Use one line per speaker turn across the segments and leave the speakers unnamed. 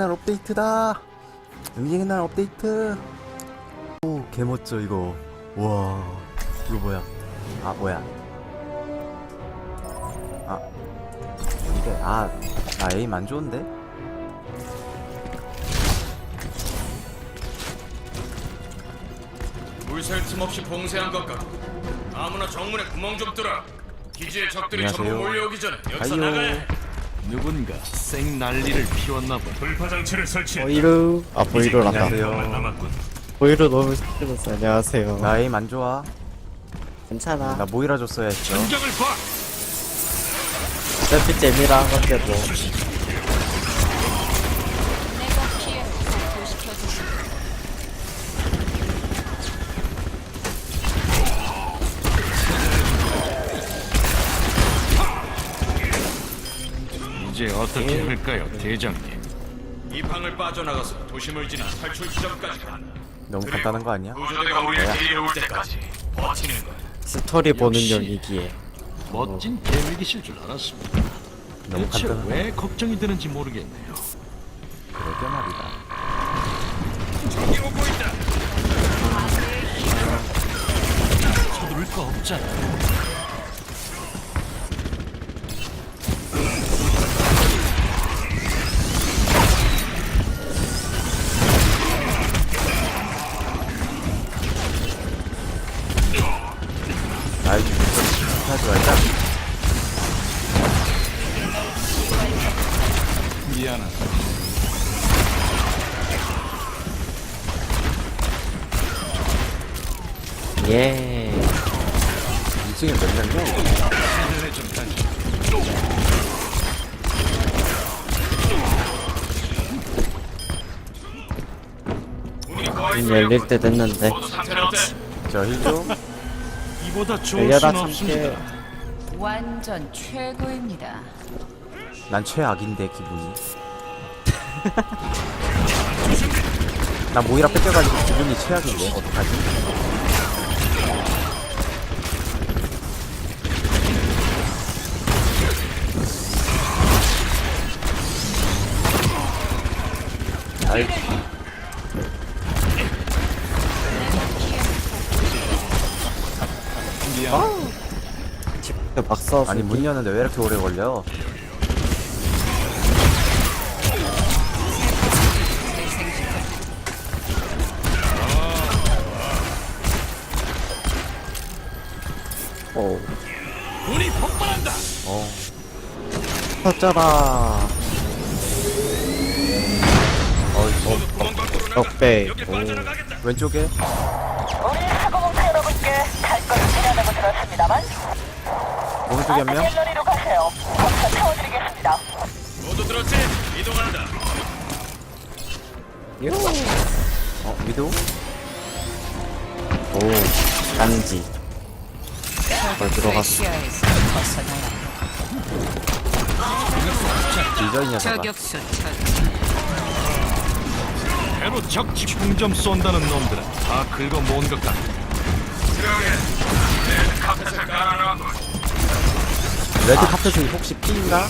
날 업데이트다. 응징의 날 업데이트. 오, 개멋져 이거. 와, 이거 뭐야? 아, 뭐야? 아, 이게 아, 나 에임 안 좋은데?
물샐 틈 없이 봉쇄한 것 같고 아무나 정문에 구멍 좀 뚫어 기지의 적들이 전부. 몰려오기 전에 여기서. 나가야 해
누군가 생 난리를 피웠나 봐.
돌파장치를 설치해
보이루 아
안녕하세요.
남았군
보이루 너무 힘들었어 안녕하세요
나 에임 안 좋아.
괜찮아
나 모이라 줬어야 했죠.
봐
어차피 재미라 한 건데 뭐
이제 어떻게 할까요, 대장님?
이 방을 빠져나가서 도심을 지나 탈출 지점까지 간다
너무 간단한 거 아니야?
구조대가 우리를 데려올 때까지 버티는 거야
스토리 보는
역시.
용이기에
멋진 계획이실 줄 알았습니다.
너무
대체
간단한
왜 걱정이 되는지 모르겠네요.
그러게 말이다.
저기 오고 있다
서두를 거 없잖아. 미안하다.
예
2층에 몇 명이야?
문이 거의
문 열릴 때 됐는데
모두 상태는 어때?
저힐 좀.
이보다 좋을
열려라
순 없습니다.
완전 최고입니다.
난 최악인데 기분이. 나 모이라 뺏겨가지고 기분이 최악인데 어떡하지?
써서
아니 문 여는데 왜 이렇게 오래 걸려?
터져라.
어이 어 왼쪽에.
우리 항공사 여러분께 갈 것이 지나다고 들었습니다만.
오른쪽에 한 명?
갤러리로 가세요. 거기서 태워드리겠습니다.
모두 들었지? 이동한다.
어 미도?
오 간지. 걸 들어갔어
뒤져 이 녀석아
저격수 처치.
배로 적 집중점 쏜다는 놈들은 다 긁어 모은 것 같아.
레드 카펫이 혹시 P인가?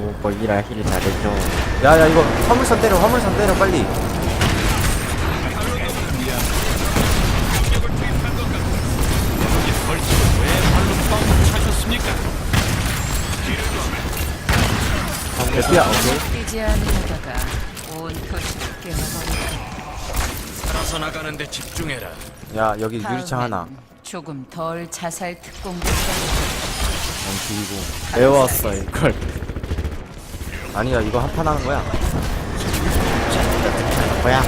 오 보이라 힐 잘해줘
야야 이거 화물선 때려 화물선 때려 빨리 대피야. 오케이
뛰지 않으려다가 온 도시를 깨어버리고
살아서 나가는데 집중해라.
야 여기 유리창 하나.
조금 덜 자살 특공대
넌 죽이고.
외웠어 이걸.
아니야 이거 한판 하는 거야.
뭐야?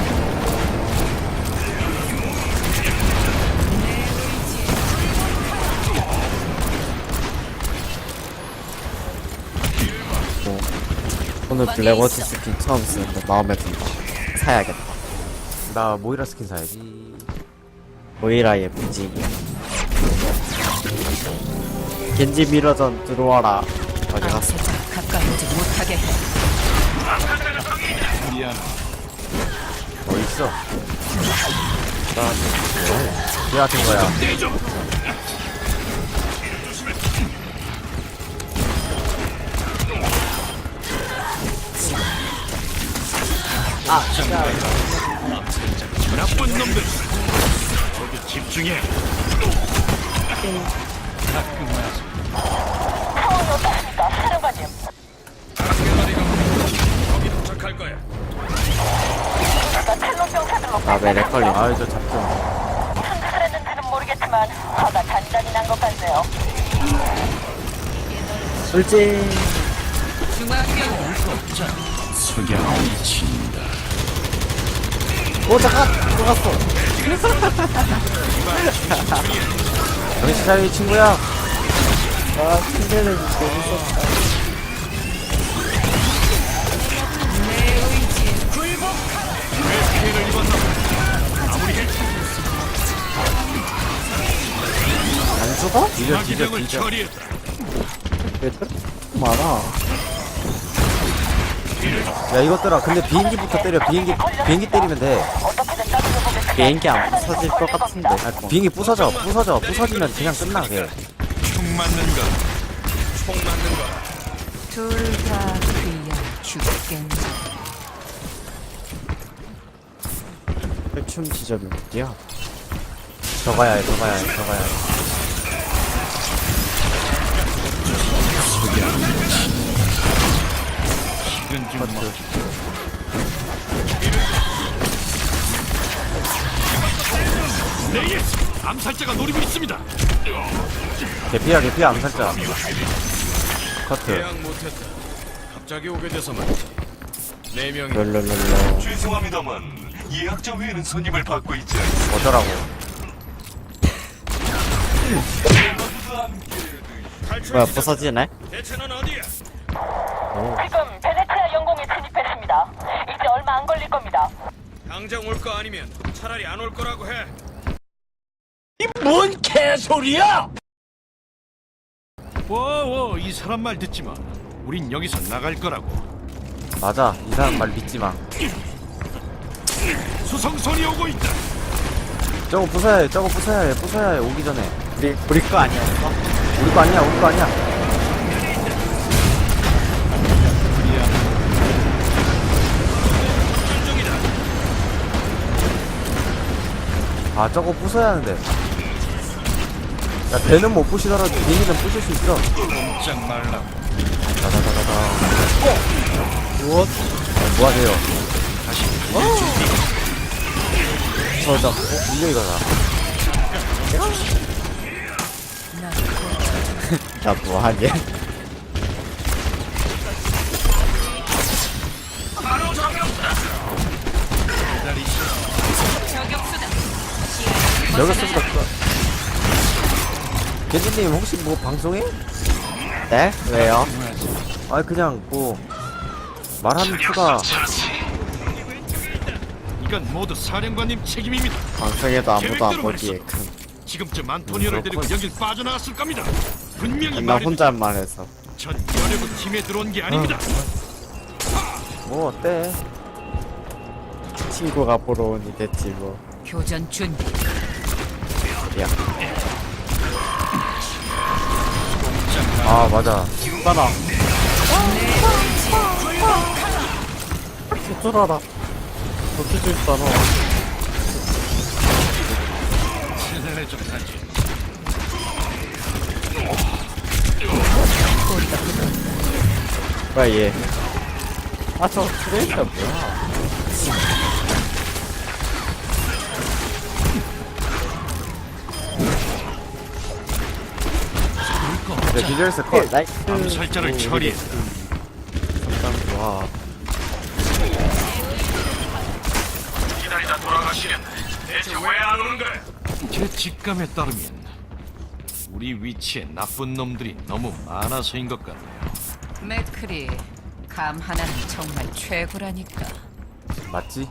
오, 오늘 블랙워치 스킨 처음 쓰는데 마음에 든다. 사야겠다.
나 모이라 스킨 사야지.
보이라 예쁘지 겐지 미러전 들어와라. 어디 갔어?
앞에서 가까이지 못하게 해.
미안.
어딨어. 얘 같은 거야
나쁜 놈들. 거기 집중해.
상황이 어떻습니까, 사령관님?
박대가리가 거기 도착할 거야.
나 텔론 병 사들로
아, 왜 렉걸림?
아이 저 잡죠
무슨 짓을 했는지는 모르겠지만 화가 단단히 난 것 같네요.
솔직.
중앙병
석양이 친다.
오, 잠깐! 들어갔어.
정신 이 친구야
아, 침대는 재밌었다.
피해를 입었나?
안 죽어?
뒤져 뒤져 뒤져.
왜 저렇게 많아?
야 이것들아 근데 비행기부터 때려 비행기 비행기 때리면 돼.
비행기 안 부서질 것 같은데. 아,
비행기 부서져 부서져 부서지면 그냥 끝나
걔총 맞는가?
총 맞는 거야.
둘다 그야 죽겠네.
춤 지점이 어디야?
저 가야 해, 저 가야 해, 저 가야 해.
좀 먹. 레이스 암살자가 노리고 있습니다.
개피야, 개피야, 암살자. 커트.
예약 못했다. 갑자기 오게 돼서 말이지. 네 명이.
죄송합니다만 예약자 외에는 손님을 받고 있지
어쩌라고.
뭐야, 부서지네?
대체는 어디야?
지금
당장 올 거 아니면 차라리 안 올 거라고 해.
워워 이 사람 말 듣지 마. 우린 여기서 나갈 거라고.
맞아, 이 사람 말 믿지 마.
수성선이 오고 있다.
저거 부숴야 해, 저거 부숴야 해, 부숴야 해, 오기 전에.
우리, 우리 거 아니었어?
우리 거 아니야, 우리 거 아니야. 아, 저거 부숴야 하는데. 야, 배는 못 부시더라도 비행기는 부실 수 있어.
꼼짝 말라.
다다다다다.
무엇?
아, 뭐 하세요?
저저
어, 밀려 이거다.
야, 뭐하냐?
여기 쓰보다 크다. 개진님 혹시 뭐 방송해?
네? 왜요?
아 그냥 뭐 말하는 투가
이건 모두 사령관님 책임입니다.
방송에도 아무도 안 보기에 큰.
지금쯤 안토니오를 데리고 여길 빠져나갔을 겁니다. 분명히
나
말해.
혼잣말 해서.
전 여려고 팀에 들어온 게 아닙니다.
뭐 어때?
친구가 보러 오니 됐지, 뭐.
교전 준비.
야.
아 맞아.
봐라. 어쩌라라. 어쩌줄 있잖아.
신선해 좀 하지.
뭐야, 얘. 아, 저 트레이서 뭐야.
네 비주얼스 컷.
나이스.
암살자를 처리해.
잠깐, 좋아.
기다리다 돌아가시면 대체 왜 안 오는 거야?
제 직감에 따르면 우리 위치에 나쁜 놈들이 너무 많아서인 것 같네요.
맥크리 감 하나는 정말 최고라니까.
맞지?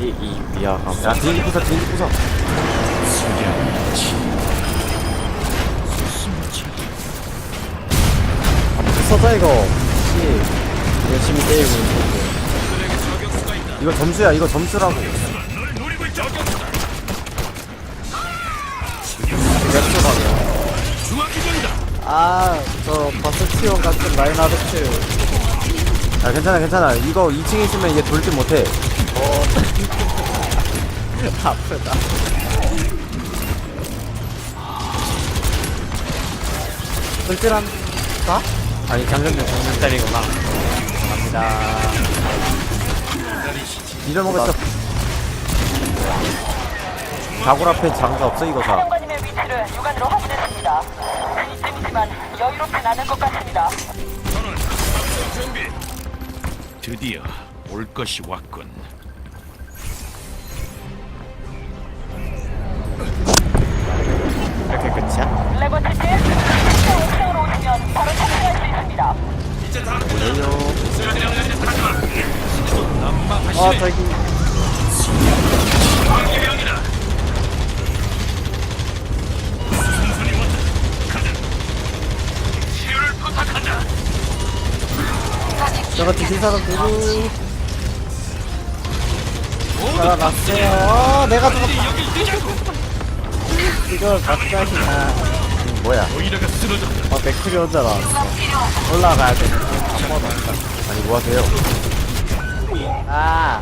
이, 이 위화감.
야 부숴.
석양이
서져, 이거. 혹시 열심히 때리고 있는데.
이거 점수야 이거 점수라고.
널 노리고 있다. 저격수다.
중앙기전이다.
아, 저 바스티온 같은 라인하르트.
야 괜찮아 괜찮아 이거 2층에 있으면 얘 돌지 못해
아프다. 쓸쓸한가? 아니 장전된 장전 때리구나. 감사합니다.
잊어먹었어 자골 앞에 장사 없어 이거 다
사령관님의 위치를 육안으로 확인했습니다. 그이쯤이지만 여유롭진 않을 것 같습니다.
저는 탑승 준비.
드디어 올 것이 왔군.
이렇게 끝이야?
레버티스 옥상으로 오시면 바로 탑승할 수 있습니다.
아 저기. 저거 뒤진 사람 누구? 살아났어요. 어, 내가 죽었다. 이걸 박사시나.
음, 뭐야
쓰러졌다.
어, 맥클이 혼자 나왔어. 올라가야 돼.
아니 뭐하세요
아,